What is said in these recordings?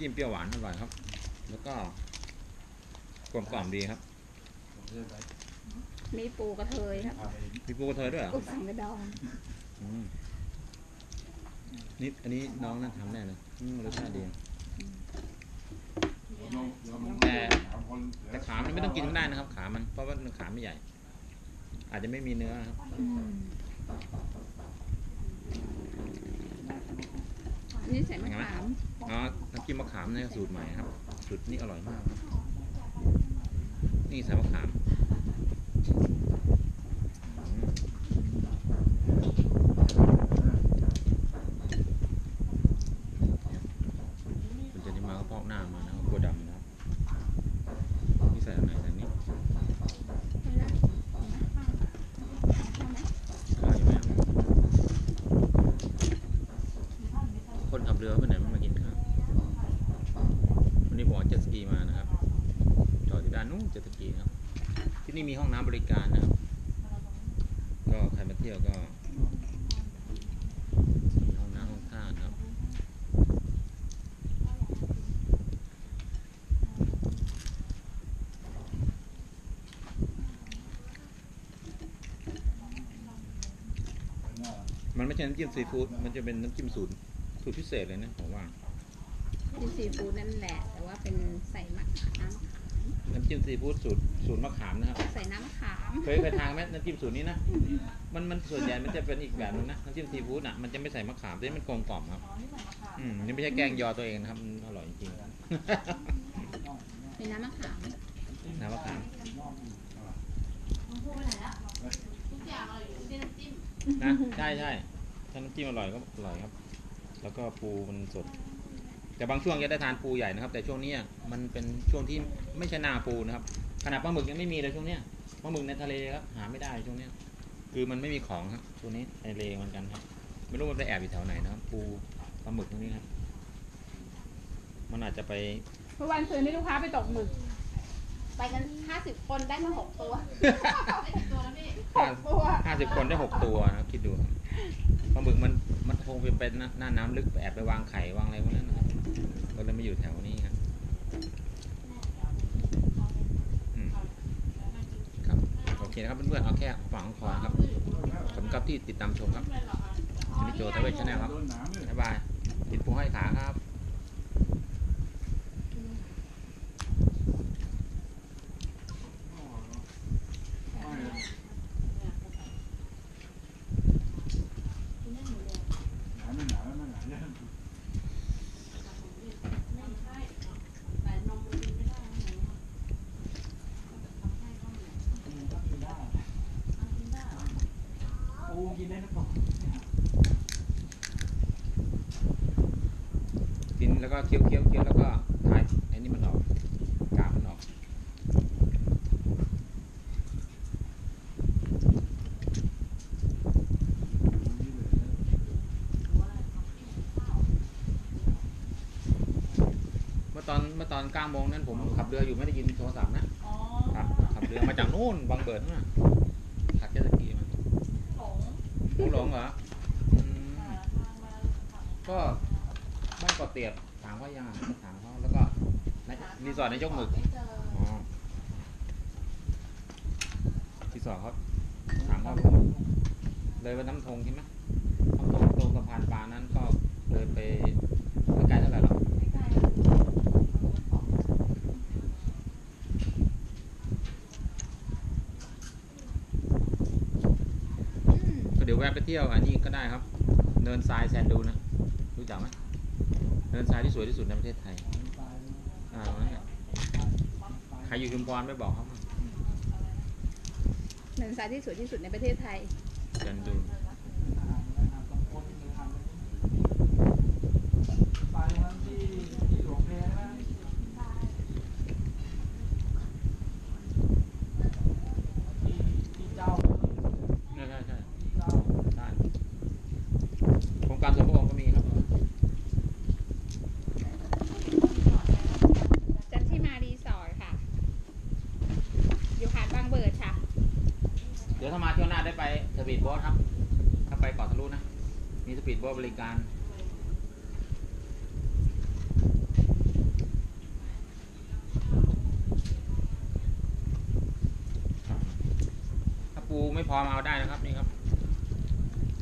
จิ้มเปรี้ยวหวานอร่อยครับ แล้วก็กลมกล่อมดีครับ มีปูกระเทยครับมีปูกระเทยด้วยเหรอปูสั่งไปดองอืมนี่อันนี้น้องนั่นทำแน่เลยอืมรสชาติดีแต่แต่ขามันไม่ต้องกินก็ได้นะครับ ขามันเพราะว่าขาไม่ใหญ่ อาจจะไม่มีเนื้อครับอืมอันนี้ใส่มะขาม อ๋อน้ำจิ้มมะขามนี่สูตรใหม่ครับ สูตรนี้อร่อยมากครับนี่ใส่มะขามคุณเจนิมาก็พอกหน้ามานะครับกลัวดำนะครับนี่ใส่อันไหนใส่นี้คนขับเรือไปไหนไม่มากินข้าววันนี้ผมเอาเจ็ตส กีมานะครับ จอดที่ด้านนู้นเจ็ตสกีครับ ที่นี่มีห้องน้ำบริการนะครับ ก็ใครมาเที่ยวก็มีห้องน้ำห้องท่านะครับ มันไม่ใช่น้ำจิ้มซีฟู้ด มันจะเป็นน้ำจิ้มสูตรสูตรพิเศษเลยนะผมว่า เป็นซีฟู้ดนั่นแหละ แต่ว่าเป็นใส่มะขามน้ำจิ้มซีฟู้ดสูตรสูตรมะขามนะครับ ใส่น้ำมะขาม เคยเคยทานไหมน้ำจิ้มสูตรนี้นะ มันมันส่วนใหญ่มันจะเป็นอีกแบบนึงนะน้ำจิ้มซีฟู้ดอะมันจะไม่ใส่มะขามแต่มันกลมกล่อมครับอืมนี่ไม่ใช่แกงยอตัวเองนะครับมันอร่อยจริงๆเป็นน้ำมะขามน้ำมะขามนะใช่ใช่ถ้าน้ำจิ้มอร่อยก็อร่อยครับ แล้วก็ปูมันสด แต่บางช่วงจะได้ทานปูใหญ่นะครับ แต่ช่วงเนี้ยมันเป็นช่วงที่ไม่ใช่นาปูนะครับขนาดปลาหมึกยังไม่มีเลยช่วงเนี้ยปลาหมึกในทะเลครับหาไม่ได้ช่วงเนี้ย คือมันไม่มีของครับช่วงนี้ในทะเลเหมือนกันครับไม่รู้มันไปแอบอยู่แถวไหนนะครับปูปลาหมึกตรงนี้ครับมันอาจจะไปเมื่อวันซื้อนี่ลูกค้าไปตกหมึก ไปกันห้าสิบคนได้มาหกตัวหกตัวห้าสิบคนได้หกตัวนะครับคิดดูครับปลาหมึกมันมันคงเป็นหน้าหน้าน้ำลึกแอบไปวางไข่วางอะไรพวกนั้นนะครับ ก็เลยไม่อยู่แถวนี้ครับครับ โอเคนะครับเพื่อนๆเอาแค่ฝังคอครับสมกับที่ติดตามชมครับอันนี้โจทเวชแนลครับ บ๊ายบายติดปูห้อยขาครับ ปูกินได้นะผม กิน แล้วก็เคี้ยวเคี้ยวเคี้ยวแล้วก็ถ่ายไอ้นี่มันออกกากมันออกเมื่อตอนเมื่อตอนเก้าโมงนั้นผมขับเรืออยู่ไม่ได้ยินโทรศัพท์นะครับขับเรือมาจากนู่นบางเบิดนู่นน่ะขับเจ็ตสกีมาหลงหลงเหรออืมก็ บ้านเกาะเตียบถามว่ายังอะถามเขาแล้วก็ในรีสอร์ทในยกหมึกอ๋อรีสอร์ทเขาถามเขาเลยไปน้ำทงใช่ไหมน้ำทงตรงสะพานปลานั้นก็เลยไปไม่ไกลเท่าไหร่หรอกก็เดี๋ยวแวะไปเที่ยวอันนี้ก็ได้ครับ เนินทรายแซนดูนะ รู้จักไหม เนินทรายที่สวยที่สุดในประเทศไทยอ่านั่นแหละใครอยู่ชุมพรไม่บอกครับเนินทรายที่สวยที่สุดในประเทศไทยแซนดู บบริการถ้าปูไม่พอมาเอาได้นะครับนี่ครับ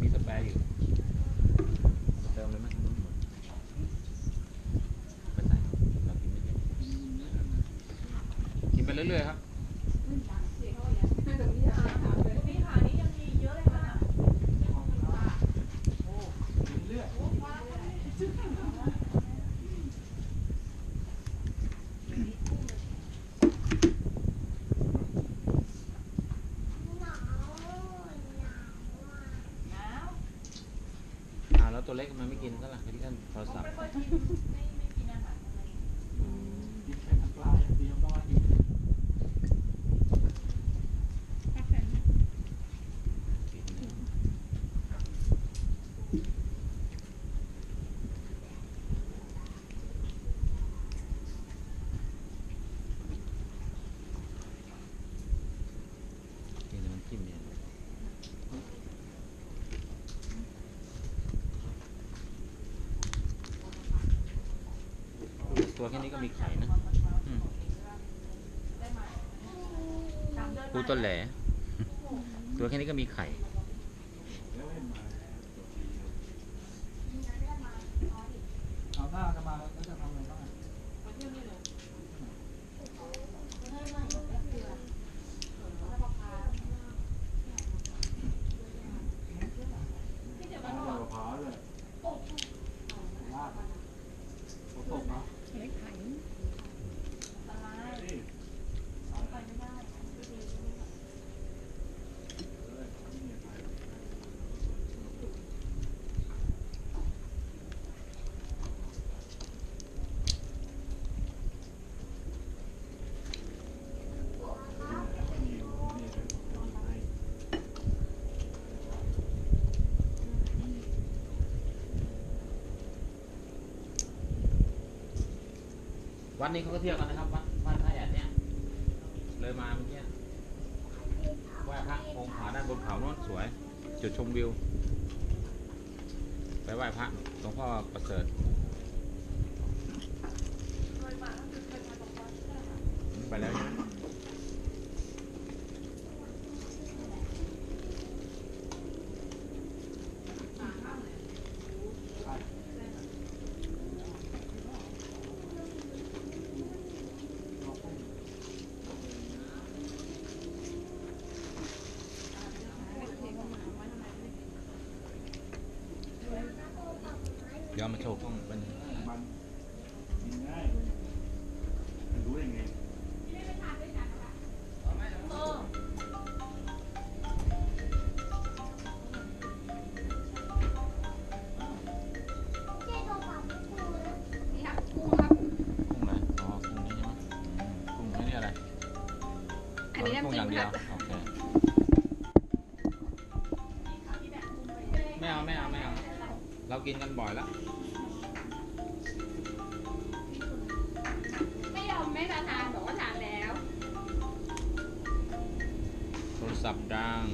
มีสเปรย์อยู่เติมเลยไหมไปใส่เรากินไม่เยอะกินไปเรื่อยๆครับ ตัวเล็กมันไม่กินก็หลังที่ท่านโทรศัพท์ ไม่ค่อยกินไม่ไม่กินอาหารอะไร กินแค่น้ำปลาอย่างเดียวต้องมากิน กินแต่น้ำจิ้มเนี่ย ตัวแค่นี้ก็มีไข่นะอืมได้ไหมตามเดินปูต้นแหลตัวแค่นี้ก็มีไข่เอาหน้าจะมาแล้วจะทำอะไรบ้างอะ มาเที่ยวนี่เลยที่เดี๋ยวมัน เอา บอก มะพร้าวเลยลาดฝนตกเนาะ อะไรเอาไปไม่ได้ วัดนี้เขาก็เที่ยวกันนะครับวัดวัดท่าแอดเนี่ย เลยมาเมื่อกี้ไหว้พระองค์ผาด้านบนเขาโน้นสวย จุดชมวิว ไปไหว้พระหลวงพ่อประเสริฐไปแล้วใช่ไหม เดี๋ยวเอามาโชว์กล้องเป็นมันกินง่ายมันรู้ได้ไงเออนี่ครับกุ้งครับกุ้งไหนอ๋อกุ้งนี้ใช่ไหมอืมกุ้งไม่นี่อะไรอันนี้กุ้งน้ำอจิ้ย่ามงเดีคยรัวบโอเคไม่ กินกันบ่อยแล้วไม่ยอมไม่มาทานบอกว่าทานแล้ว โทรศัพท์ดัง